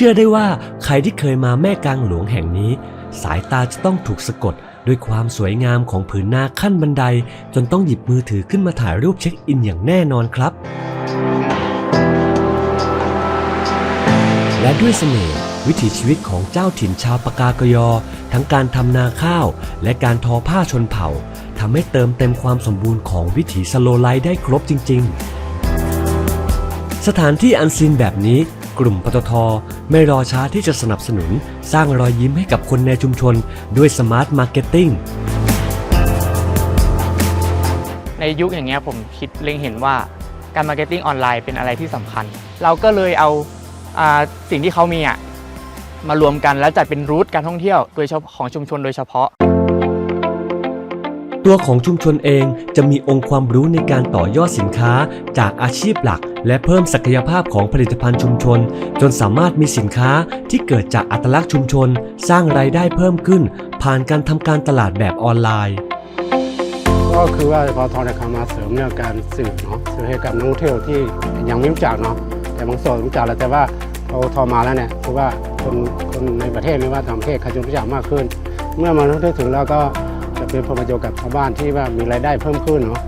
ชื่อได้ว่าใครที่เคยมาแม่กลางหลวงแห่งนี้ สายตาจะต้องถูกสะกดด้วยความสวยงามของผืนนาขั้นบันได จนต้องหยิบมือถือขึ้นมาถ่ายรูปเช็คอินอย่างแน่นอนครับ และด้วยเสน่ห์วิถีชีวิตของเจ้าถิ่นชาวปากากยอ ทั้งการทำนาข้าว และการทอผ้าชนเผ่าทำให้เติมเต็มความสมบูรณ์ของวิถีสโลไลได้ครบจริง ๆ สถานที่อันซีนแบบนี้ กลุ่มปตทไม่รอช้าที่จะสนับสนุน สร้างรอยยิ้มให้กับคนในชุมชนด้วยสมาร์ทมาร์เก็ตติ้งในยุคอย่างเงี้ยผมคิดเล็งเห็นว่าการมาร์เก็ตติ้งออนไลน์เป็นอะไรที่สำคัญ เราก็เลยเอาอาสิ่งที่เขามีอะมารวมกันแล้วจัดเป็นรูทการท่องเที่ยว โดยเฉพาะของชุมชนโดยเฉพาะ ตัวของชุมชนเองจะมีองค์ความรู้ในการต่อยอดสินค้าจากอาชีพหลัก และเพิ่มศักยภาพของผลิตภัณฑ์ชุมชน จนสามารถมีสินค้าที่เกิดจากอัตลักษณ์ชุมชน สร้างรายได้เพิ่มขึ้น ผ่านการทำการตลาดแบบออนไลน์ ก็คือว่าพอทอนเข้ามาเสริมเรื่องการสื่อเนาะสื่อให้กับนักท่องเที่ยวที่ยังไม่รู้จักเนาะแต่บางส่วนรู้จักแล้วแต่ว่าพอทอมาแล้วเนี่ยคือว่าคนคนในประเทศไม่ว่าต่างประเทศเขาจะรู้จักมากขึ้น เมื่อมารู้ถึงแล้วก็ จะเป็นผลประโยชน์กับชาวบ้านที่ว่ามีรายได้เพิ่มขึ้นเนาะ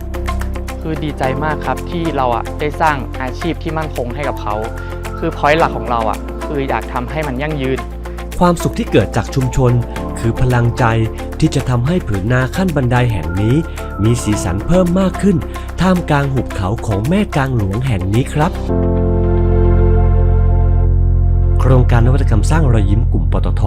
คือดีใจมากครับที่เราอะได้สร้างอาชีพที่มั่นคงให้กับเขา คือพอยต์หลักของเราอะ คืออยากทำให้มันยั่งยืน ความสุขที่เกิดจากชุมชน คือพลังใจที่จะทำให้ผืนนาขั้นบันไดแห่งนี้ มีสีสันเพิ่มมากขึ้น ท่ามกลางหุบเขาของแม่กลางหลวงแห่งนี้ครับ โครงการนวัตกรรมสร้างรอยยิ้มกลุ่มปตท